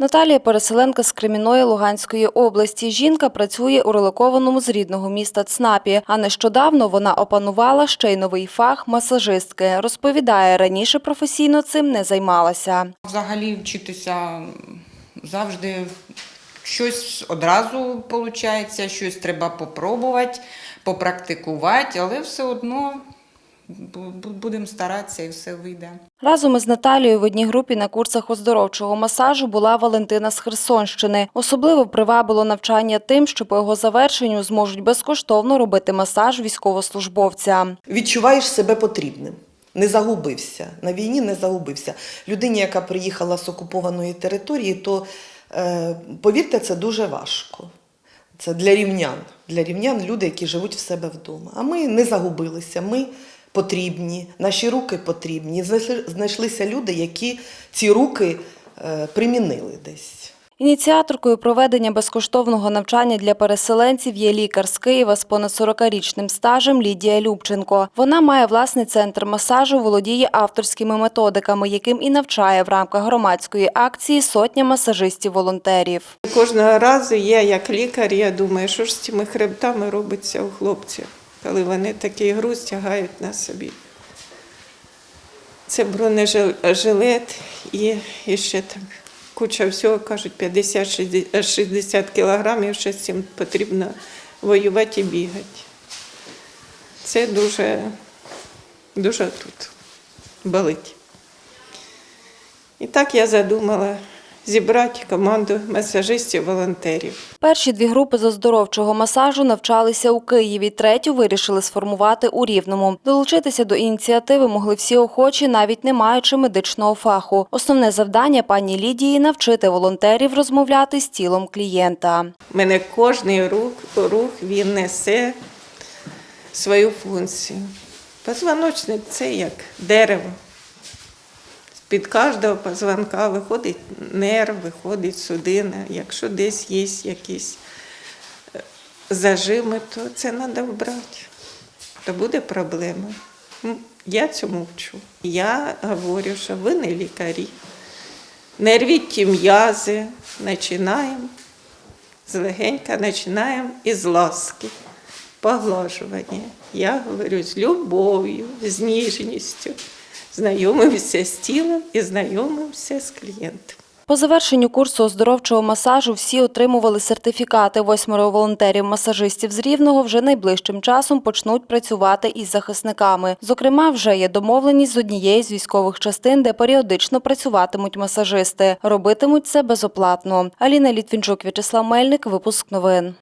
Наталія переселенка з Креміної Луганської області. Жінка працює у релокованому з рідного міста Цнапі. А нещодавно вона опанувала ще й новий фах масажистки. Розповідає, раніше професійно цим не займалася. Взагалі вчитися завжди щось одразу виходить, щось треба попробувати, попрактикувати, але все одно будемо старатися і все вийде. Разом із Наталією в одній групі на курсах оздоровчого масажу була Валентина з Херсонщини. Особливо привабило навчання тим, що по його завершенню зможуть безкоштовно робити масаж військовослужбовця. відчуваєш себе потрібним. Не загубився. На війні не загубився. Людині, яка приїхала з окупованої території, то е, повірте, це дуже важко. Це для рівнян. Для рівнян люди, які живуть в себе вдома. А ми не загубилися. Ми потрібні, наші руки потрібні. Знайшлися люди, які ці руки е, примінили десь. Ініціаторкою проведення безкоштовного навчання для переселенців є лікар з Києва з понад 40-річним стажем Лідія Любченко. Вона має власний центр масажу, володіє авторськими методиками, яким і навчає в рамках громадської акції сотня масажистів-волонтерів. Кожного разу я, як лікар, я думаю, що ж з цими хребтами робиться у хлопців, коли вони такий груз тягають на собі. Це бронежилет і, і ще там куча всього, кажуть, 50-60 кілограмів, ще з цим потрібно воювати і бігати. Це дуже, дуже тут болить. І так я задумала зібрати команду масажистів-волонтерів. Перші дві групи з оздоровчого масажу навчалися у Києві. Третю вирішили сформувати у Рівному. Долучитися до ініціативи могли всі охочі, навіть не маючи медичного фаху. Основне завдання пані Лідії – навчити волонтерів розмовляти з тілом клієнта. У мене кожний рух, рух він несе свою функцію. Позвоночник це як дерево. З-під кожного позвонка виходить нерв, виходить судина. Якщо десь є якісь е, зажими, то це треба вбрати. То буде проблема. Я цьому вчу. Я говорю, що ви не лікарі. Не рвіть ті м'язи, починаємо злегенька починаємо із ласки, поглажування. Я говорю з любов'ю, з ніжністю. Знайомимося з тілом і знайомимося з клієнтом. По завершенню курсу оздоровчого масажу всі отримували сертифікати. Восьмеро волонтерів-масажистів з Рівного вже найближчим часом почнуть працювати із захисниками. Зокрема, вже є домовленість з однієї з військових частин, де періодично працюватимуть масажисти. Робитимуть це безоплатно. Аліна Літвінчук, В'ячеслав Мельник, випуск новин.